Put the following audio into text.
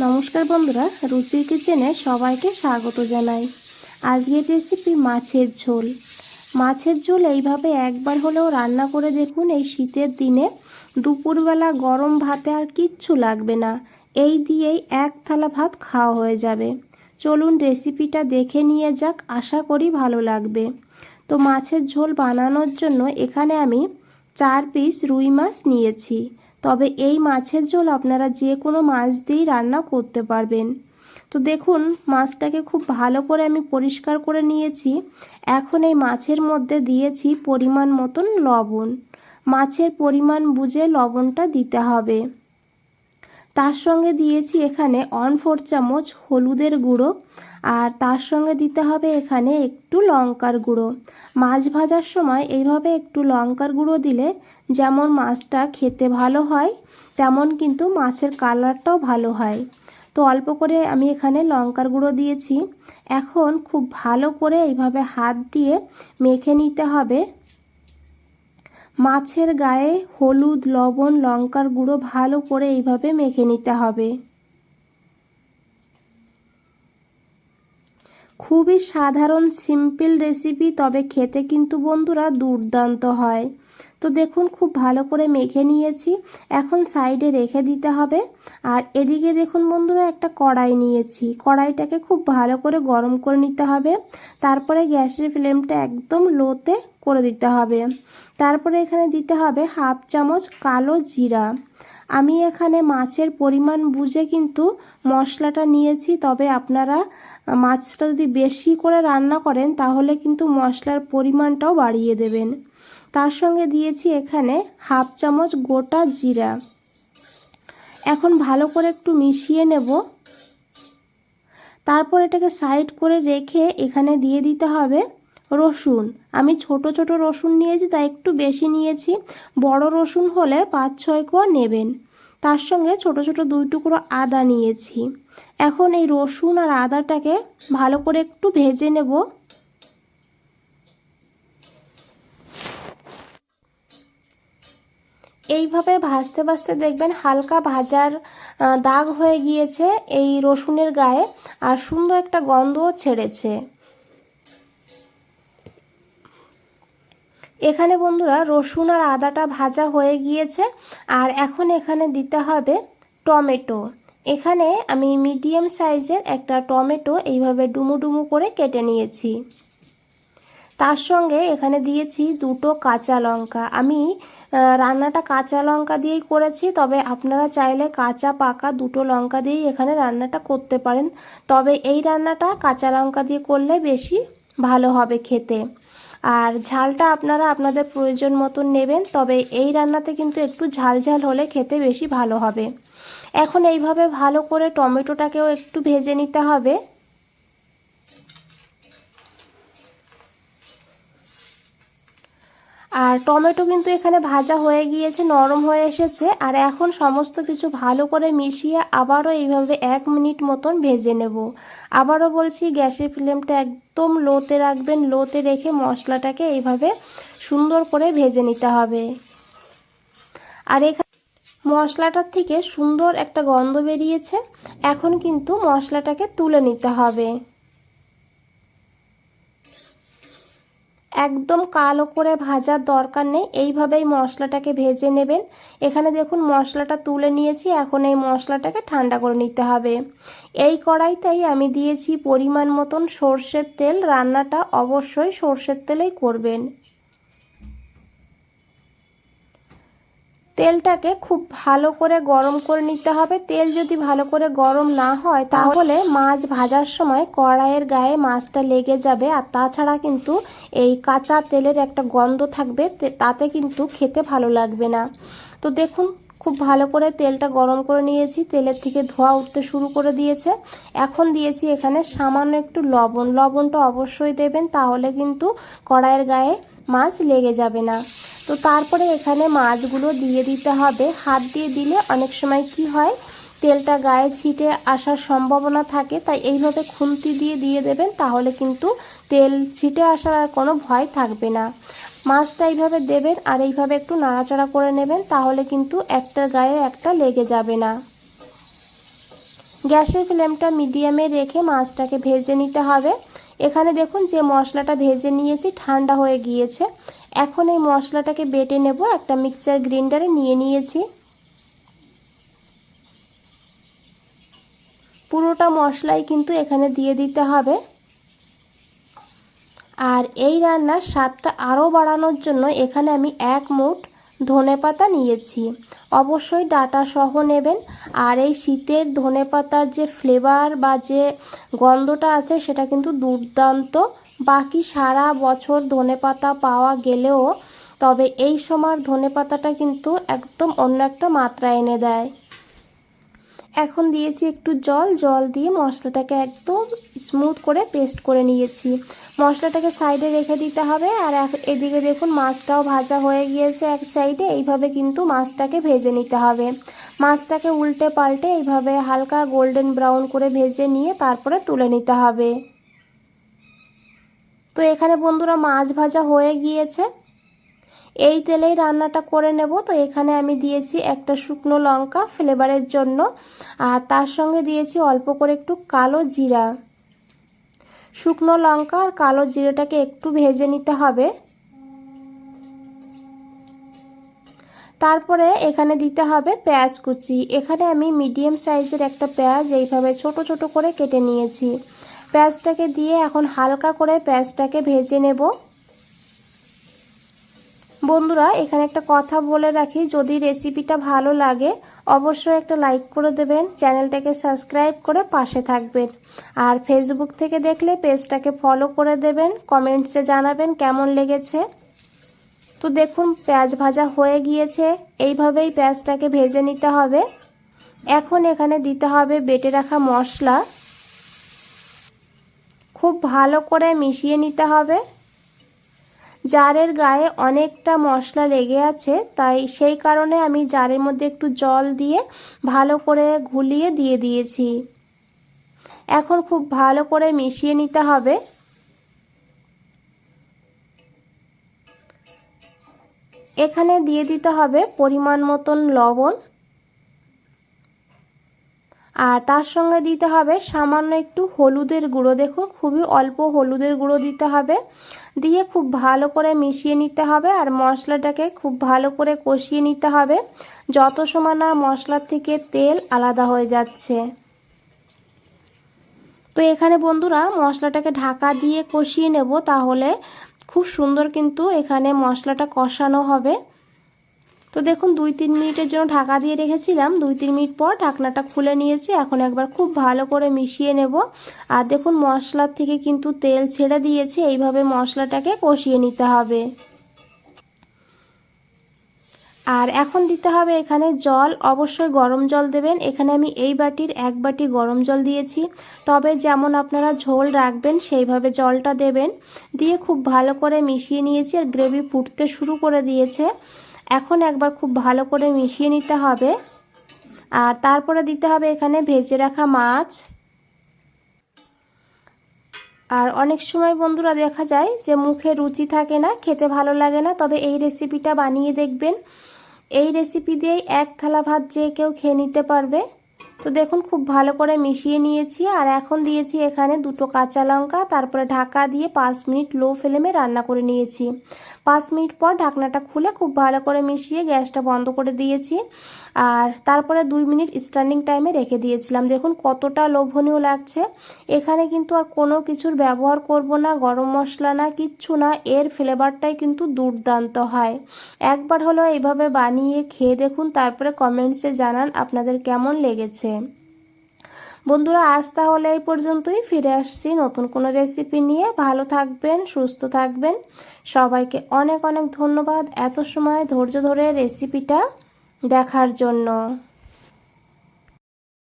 নমস্কার বন্ধুরা রুচির কিচেনে সবাইকে স্বাগত জানাই। আজকের রেসিপি মাছের ঝোল। মাছের ঝোল এইভাবে একবার হলেও রান্না করে দেখুন, এই শীতের দিনে দুপুরবেলা গরম ভাতে আর কিচ্ছু লাগবে না। এই দিয়েই এক থালা ভাত খাওয়া হয়ে যাবে। চলুন রেসিপিটা দেখে নিয়ে যাক, আশা করি ভালো লাগবে। তো মাছের ঝোল বানানোর জন্য এখানে আমি চার পিস রুই মাছ নিয়েছি। তবে এই মাছের ঝোল আপনারা যে কোনো মাছ দিয়েই রান্না করতে পারবেন। তো দেখুন, মাছটাকে খুব ভালো করে আমি পরিষ্কার করে নিয়েছি। এখন এই মাছের মধ্যে দিয়েছি পরিমাণ মতন লবণ। মাছের পরিমাণ বুঝে লবণটা দিতে হবে। তার সঙ্গে দিয়েছি এখানে অন ফোর চামচ হলুদের গুঁড়ো, আর তার সঙ্গে দিতে হবে এখানে একটু লঙ্কার গুঁড়ো। মাছ ভাজার সময় এইভাবে একটু লঙ্কার গুঁড়ো দিলে যেমন মাছটা খেতে ভালো হয়, তেমন কিন্তু মাছের কালারটাও ভালো হয়। তো অল্প করে আমি এখানে লঙ্কার গুঁড়ো দিয়েছি। এখন খুব ভালো করে এইভাবে হাত দিয়ে মেখে নিতে হবে। মাছের গায়ে হলুদ, লবণ, লঙ্কার গুঁড়ো ভালো করে এইভাবে মেখে নিতে হবে। খুবই সাধারণ সিম্পল রেসিপি তবে খেতে কিন্তু বন্ধুরা দুর্দান্ত হয়। তো দেখুন, খুব ভালো করে মেখে নিয়েছি। এখন সাইডে রেখে দিতে হবে। আর এদিকে দেখুন বন্ধুরা, একটা কড়াই নিয়েছি। কড়াইটাকে খুব ভালো করে গরম করে নিতে হবে। তারপরে গ্যাসের ফ্লেমটা একদম লোতে করে দিতে হবে। তারপরে এখানে দিতে হবে হাফ চামচ কালো জিরা। আমি এখানে মাছের পরিমাণ বুঝে কিন্তু মশলাটা নিয়েছি, তবে আপনারা মাছটা যদি বেশি করে রান্না করেন, তাহলে কিন্তু মশলার পরিমাণটাও বাড়িয়ে দেবেন। তার সঙ্গে দিয়েছি এখানে হাফ চামচ গোটা জিরা। এখন ভালো করে একটু মিশিয়ে নেব। তারপর এটাকে সাইড করে রেখে এখানে দিয়ে দিতে হবে রসুন। আমি ছোট ছোট রসুন নিয়েছি, তাই একটু বেশি নিয়েছি। বড় রসুন হলে পাঁচ ছয় কোয়া নেবেন। তার সঙ্গে ছোট ছোট দুই টুকরো আদা নিয়েছি। এখন এই রসুন আর আদাটাকে ভালো করে একটু ভেজে নেব। এইভাবে ভাজতে ভাজতে দেখবেন হালকা ভাজার দাগ হয়ে গিয়েছে এই রসুনের গায়ে আর সুন্দর একটা গন্ধও ছেড়েছে। এখানে বন্ধুরা রসুন আর আদাটা ভাজা হয়ে গিয়েছে আর এখন এখানে দিতে হবে টমেটো। এখানে আমি মিডিয়াম সাইজের একটা টমেটো এইভাবে ডুমু ডুমু করে কেটে নিয়েছি। তার সঙ্গে এখানে দিয়েছি দুটো কাঁচা লঙ্কা। আমি রান্নাটা কাঁচা লঙ্কা দিয়েই করেছি, তবে আপনারা চাইলে কাঁচা, পাকা দুটো লঙ্কা দিয়েই এখানে রান্নাটা করতে পারেন। তবে এই রান্নাটা কাঁচা লঙ্কা দিয়ে করলে বেশি ভালো হবে খেতে। আর ঝালটা আপনারা আপনাদের প্রয়োজন মতন নেবেন, তবে এই রান্নাতে কিন্তু একটু ঝাল ঝাল হলে খেতে বেশি ভালো হবে। এখন এইভাবে ভালো করে টমেটোটাকেও একটু ভেজে নিতে হবে। আর টমেটো কিন্তু এখানে ভাজা হয়ে গিয়েছে, নরম হয়ে এসেছে। আর এখন সমস্ত কিছু ভালো করে মিশিয়ে আবারও এইভাবে এক মিনিট মতন ভেজে নেব। আবারও বলছি, গ্যাসের ফ্লেমটা একদম লোতে রাখবেন। লোতে রেখে মশলাটাকে এইভাবে সুন্দর করে ভেজে নিতে হবে। আর এখানে মশলাটার থেকে সুন্দর একটা গন্ধ বেরিয়েছে। এখন কিন্তু মশলাটাকে তুলে নিতে হবে। একদম কালো করে ভাজার দরকার নেই। এইভাবেই মশলাটাকে ভেজে নেবেন। এখানে দেখুন মশলাটা তুলে নিয়েছি। এখন এই মশলাটাকে ঠান্ডা করে নিতে হবে। এই কড়াইতেই আমি দিয়েছি পরিমাণ মতন সর্ষের তেল। রান্নাটা অবশ্যই সর্ষের তেলেই করবেন। তেলটাকে খুব ভালো করে গরম করে নিতে হবে। তেল যদি ভালো করে গরম না হয়, তাহলে মাছ ভাজার সময় কড়াইয়ের গায়ে মাছটা লেগে যাবে। আর তাছাড়া কিন্তু এই কাঁচা তেলের একটা গন্ধ থাকবে তাতে কিন্তু খেতে ভালো লাগবে না। তো দেখুন, খুব ভালো করে তেলটা গরম করে নিয়েছি। তেলের থেকে ধোয়া উঠতে শুরু করে দিয়েছে। এখন দিয়েছি এখানে সামান্য একটু লবণ। লবণটা অবশ্যই দেবেন, তাহলে কিন্তু কড়াইয়ের গায়ে মাছ লেগে যাবে না। তো তারপরে এখানে মাছগুলো দিয়ে দিতে হবে। হাত দিয়ে দিলে অনেক সময় কি হয়, তেলটা গায়ে ছিটে আসার সম্ভাবনা থাকে, তাই এইভাবে খুন্তি দিয়ে দিয়ে দেবেন, তাহলে কিন্তু তেল ছিটে আসার আর কোনো ভয় থাকবে না। মাছটা এইভাবে দেবেন আর এইভাবে একটু নাড়াচাড়া করে নেবেন, তাহলে কিন্তু একটার গায়ে একটা লেগে যাবে না। গ্যাসের ফ্লেমটা মিডিয়ামে রেখে মাছটাকে ভেজে নিতে হবে। এখানে দেখুন যে মশলাটা ভেজে নিয়েছি, ঠান্ডা হয়ে গিয়েছে। এখন এই মশলাটাকে বেটে নেব, একটা মিক্সচার গ্রিন্ডারে নিয়ে নিয়েছি। পুরোটা মশলাই কিন্তু এখানে দিয়ে দিতে হবে। আর এই রান্নার স্বাদটা আরও বাড়ানোর জন্য এখানে আমি এক মুঠ ধনে পাতা নিয়েছি। অবশ্যই ডাটা সহ নেবেন। আর এই শীতের ধনে পাতার যে ফ্লেভার বা যে গন্ধটা আছে, সেটা কিন্তু দুর্দান্ত। বাকি সারা বছর ধনে পাতা পাওয়া গেলেও তবে এই সময় ধনে পাতাটা কিন্তু একদম অন্য একটা মাত্রা এনে দেয়। এখন দিয়েছি একটু জল জল দিয়ে মশলাটাকে একদম স্মুথ করে পেস্ট করে নিয়েছি। মশলাটাকে সাইডে রেখে দিতে হবে আর এদিকে দেখুন মাছটাও ভাজা হয়ে গিয়েছে এক সাইডে এইভাবে কিন্তু মাছটাকে ভেজে নিতে হবে। মাছটাকে উল্টে পাল্টে এইভাবে হালকা গোল্ডেন ব্রাউন করে ভেজে নিয়ে তারপরে তুলে নিতে হবে। তো এখানে বন্ধুরা মাছ ভাজা হয়ে গিয়েছে। এই তেলেই রান্নাটা করে নেব। তো এখানে আমি দিয়েছি একটা শুকনো লঙ্কা ফ্লেভারের জন্য। আর তার সঙ্গে দিয়েছি অল্প করে একটু কালো জিরা। শুকনো লঙ্কা আর কালো জিরাটাকে একটু ভেজে নিতে হবে। তারপরে এখানে দিতে হবে পেঁয়াজ কুচি। এখানে আমি মিডিয়াম সাইজের একটা পেঁয়াজ এইভাবে ছোট ছোট করে কেটে নিয়েছি। পেঁয়াজটাকে দিয়ে এখন হালকা করে পেঁয়াজটাকে ভেজে নেব। বন্ধুরা, এখানে একটা কথা বলে রাখি, যদি রেসিপিটা ভালো লাগে, অবশ্যই একটা লাইক করে দেবেন চ্যানেলটাকে সাবস্ক্রাইব করে পাশে থাকবেন। আর ফেসবুক থেকে দেখলে পেজটাকে ফলো করে দেবেন কমেন্টসে জানাবেন কেমন লেগেছে। তো দেখুন, পেঁয়াজ ভাজা হয়ে গিয়েছে, এইভাবেই পেঁয়াজটাকে ভেজে নিতে হবে। এখন এখানে দিতে হবে বেটে রাখা মশলা। খুব ভালো করে মিশিয়ে নিতে হবে। জারের গায়ে অনেকটা মশলা লেগে আছে, তাই সেই কারণে আমি জারের মধ্যে একটু জল দিয়ে ভালো করে ঘুলিয়ে দিয়ে দিয়েছি। এখন খুব ভালো করে মিশিয়ে নিতে হবে। এখানে দিয়ে দিতে হবে পরিমাণ মতন লবণ। আর তার সঙ্গে দিতে হবে সামান্য একটু হলুদের গুঁড়ো। দেখুন, খুবই অল্প হলুদের গুঁড়ো দিতে হবে। দিয়ে খুব ভালো করে মিশিয়ে নিতে হবে আর মশলাটাকে খুব ভালো করে কষিয়ে নিতে হবে। যত সময় না মশলার থেকে তেল আলাদা হয়ে যাচ্ছে। তো এখানে বন্ধুরা, মশলাটাকে ঢাকা দিয়ে কষিয়ে নেব তাহলে খুব সুন্দর কিন্তু এখানে মশলাটা কষানো হবে। তো দেখুন, দুই তিন মিনিটের জন্য ঢাকা দিয়ে রেখেছিলাম। দুই তিন মিনিট পর ঢাকনাটা খুলে নিয়েছি। এখন একবার খুব ভালো করে মিশিয়ে নেব। আর দেখুন, মশলার থেকে কিন্তু তেল ছেড়ে দিয়েছে। এইভাবে মশলাটাকে কষিয়ে নিতে হবে। আর এখন দিতে হবে এখানে জল। অবশ্যই গরম জল দেবেন। এখানে আমি এই বাটির এক বাটি গরম জল দিয়েছি। তবে যেমন আপনারা ঝোল রাখবেন, সেইভাবে জলটা দেবেন। দিয়ে খুব ভালো করে মিশিয়ে নিয়েছি আর গ্রেভি ফুটতে শুরু করে দিয়েছে। এখন একবার খুব ভালো করে মিশিয়ে নিতে হবে। আর তারপরে দিতে হবে এখানে ভেজে রাখা মাছ। আর অনেক সময় বন্ধুরা দেখা যায় যে মুখে রুচি থাকে না, খেতে ভালো লাগে না, তবে এই রেসিপিটা বানিয়ে দেখবেন। এই রেসিপি দিয়েই এক থালা ভাত যে কেউ খেয়ে নিতে পারবে। তো দেখুন, খুব ভালো করে মিশিয়ে নিয়েছি আর এখন দিয়েছি এখানে দুটো কাঁচা লঙ্কা, তারপরে ঢাকা দিয়ে পাঁচ মিনিট লো ফ্লেমে রান্না করে নিয়েছি। পাঁচ মিনিট পর ঢাকনাটা খুলে খুব ভালো করে মিশিয়ে গ্যাসটা বন্ধ করে দিয়েছি আর তারপরে দুই মিনিট স্ট্যান্ডিং টাইমে রেখে দিয়েছিলাম। দেখুন, কতটা লোভনীয় লাগছে। এখানে কিন্তু আর কোনো কিছুর ব্যবহার করব না, গরম মশলা না, কিচ্ছু না, এর ফ্লেভারটাই কিন্তু দুর্দান্ত হয়। একবার হলো এইভাবে বানিয়ে খেয়ে দেখুন, তারপরে কমেন্টসে জানান আপনাদের কেমন লেগেছে। বন্ধুরা, আজ তাহলে এই পর্যন্তই। ফিরে আসছি নতুন কোনো রেসিপি নিয়ে। ভালো থাকবেন, সুস্থ থাকবেন। সবাইকে অনেক অনেক ধন্যবাদ এত সময় ধৈর্য ধরে রেসিপিটা দেখার জন্য।